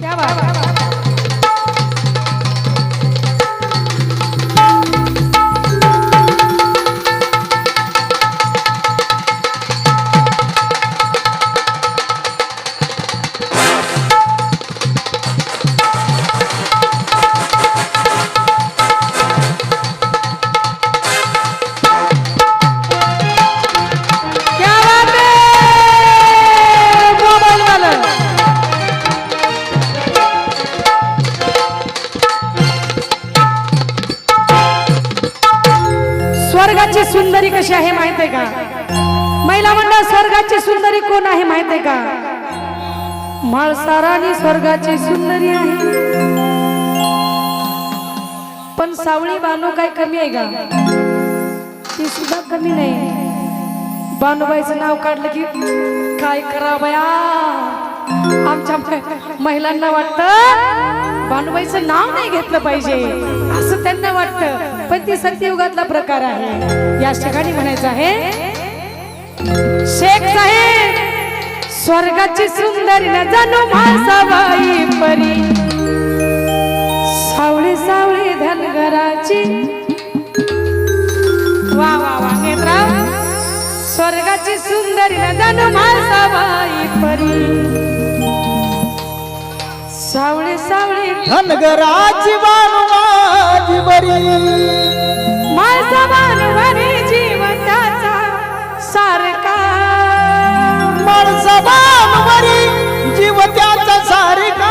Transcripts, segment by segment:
क्या स्वर्गाची सुंदरी कशी आहे माहीत आहे का? महिला मंडळ स्वर्गाची सुंदरी कोण आहे माहीत आहे का? म्हाळसारानी स्वर्गाची सुंदरी आहे. पण सावळी बानू काय कमी आहे का? ती सुद्धा कमी नाही. बानुबाईचं नाव काढलं की काय करा बया? आमच्या महिलांना वाटतं बानुबाईचं नाव नाही घेतलं पाहिजे. असं त्यांना वाटतं. पण ती सत्ययुगातला प्रकार आहे. या ठिकाणी म्हणायचं आहे शेख साहेब स्वर्गाची सुंदरी न जाणू मासाबाई परी. सावळी सावळी धनगराची. वा वा वा स्वर्गाची सुंदरी न जाणू मासाबाई परी. सावळे सावळे धनगराची बानुवाजी बरी मासा बानवाने जीव त्याचा सारखा. माणसा बानुवरी जीव त्याचा सारिका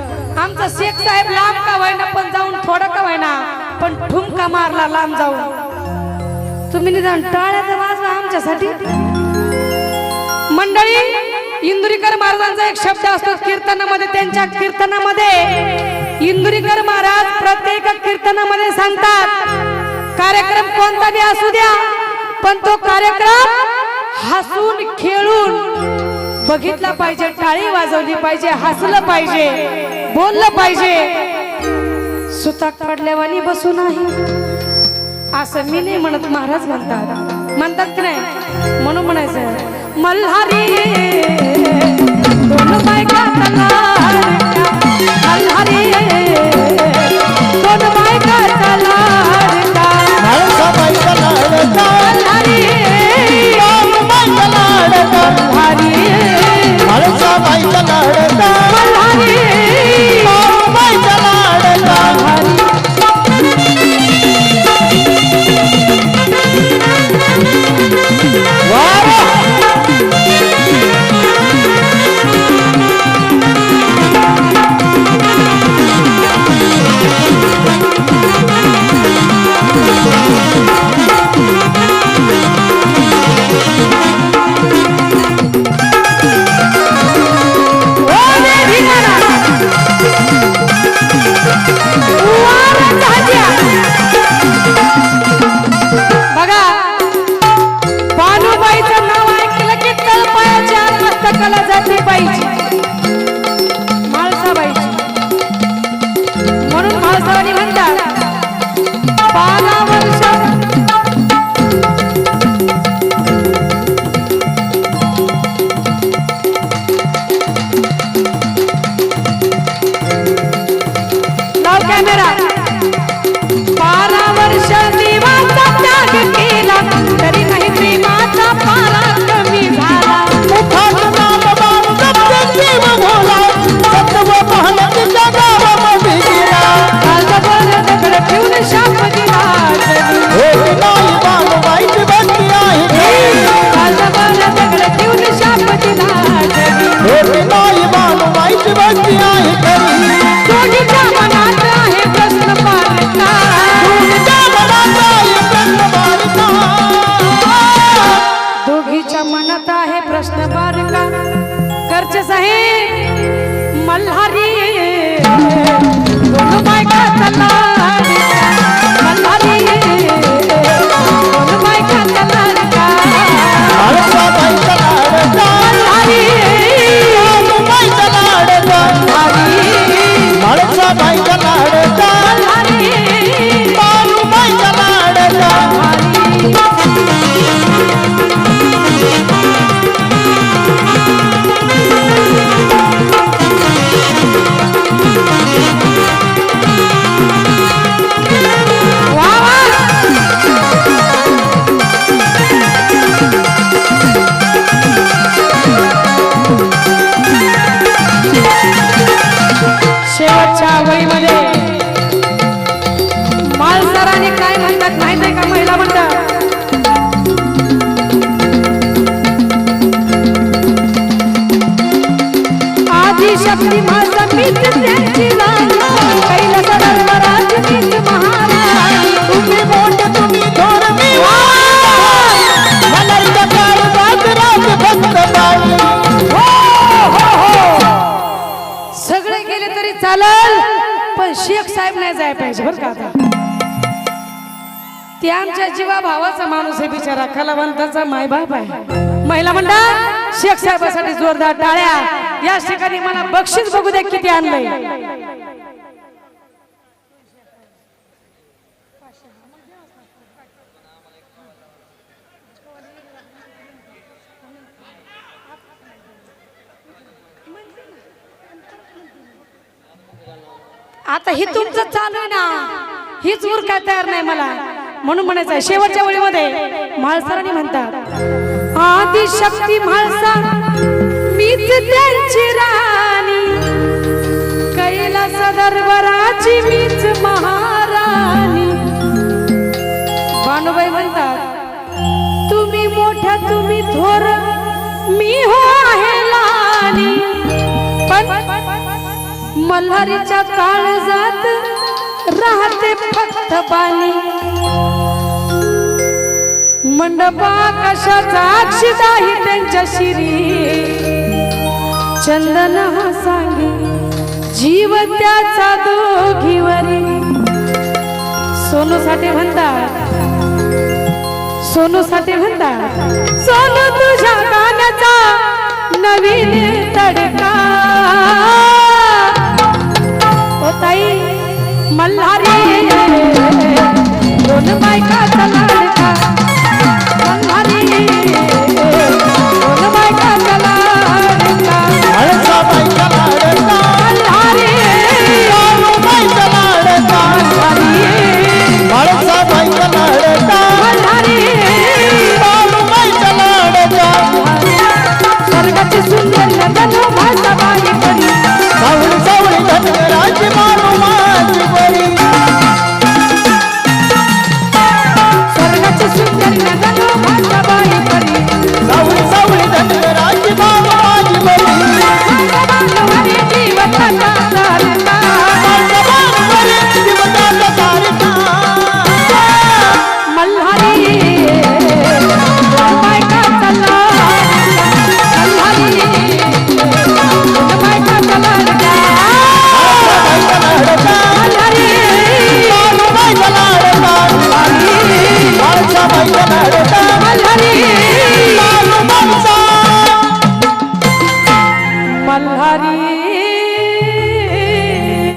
आमचा शेख साहेब लांब का व्हायना पण जाऊन थोडं का व्हायना पण ठुमका मारला लांब जाऊन. तुम्ही निदान टाळ्याचा वाजवा आमच्यासाठी. मंडळी इंदुरीकर महाराजांचा एक शब्द असतो कीर्तनामध्ये त्यांच्या कीर्तनामध्ये. इंदुरीकर महाराज प्रत्येक कीर्तनामध्ये सांगतात कार्यक्रम कोणता बी असू द्या पण तो कार्यक्रम हसून खेळून बघितला पाहिजे टाळी वाजवली पाहिजे हसलं पाहिजे. बोललं पाहिजे. सुताक पडल्यावानी बसू नाही. असं मी नाही म्हणत महाराज म्हणतात. म्हणतात की नाही? म्हणून म्हणायचं मल्हारी दोन बायका कृष्ण बारका खर्च साहेब मल्हारी. चला. जाय पाहिजे बरं का आता? ते आमच्या जीवा भावाचा माणूस आहे बिचारा कलावंताचा मायबाप आहे. महिला म्हणतात शेख साहेबासाठी जोरदार टाळ्या. या ठिकाणी मला बक्षीस बघू द्या किती आणलंय. आता हे तुमचं चालू आहे ना. हीच उर काय तयार नाही मला. म्हणून म्हणायचं आहे, शेवटच्या वेळेमध्ये म्हाळसरांनी म्हणतात आदी शक्ती म्हाळसा मीच त्यांची राणी. कैलास दरबाराची मीच महाराणी. भानुबाई म्हणतात तुम्ही मोठ्या तुम्ही थोर मी हो आहे लानी पण मल्हारीच्या काळजात राहते फक्त पाणी मंडपा कशाचा अक्षिदाही त्यांच्या शिरी. चंदन हा जीव त्याचा दोघीवरी. सोनू साठी म्हणतात सोनू साठी म्हणतात सोनू तुझ्या गाण्याचा नवीन तडका.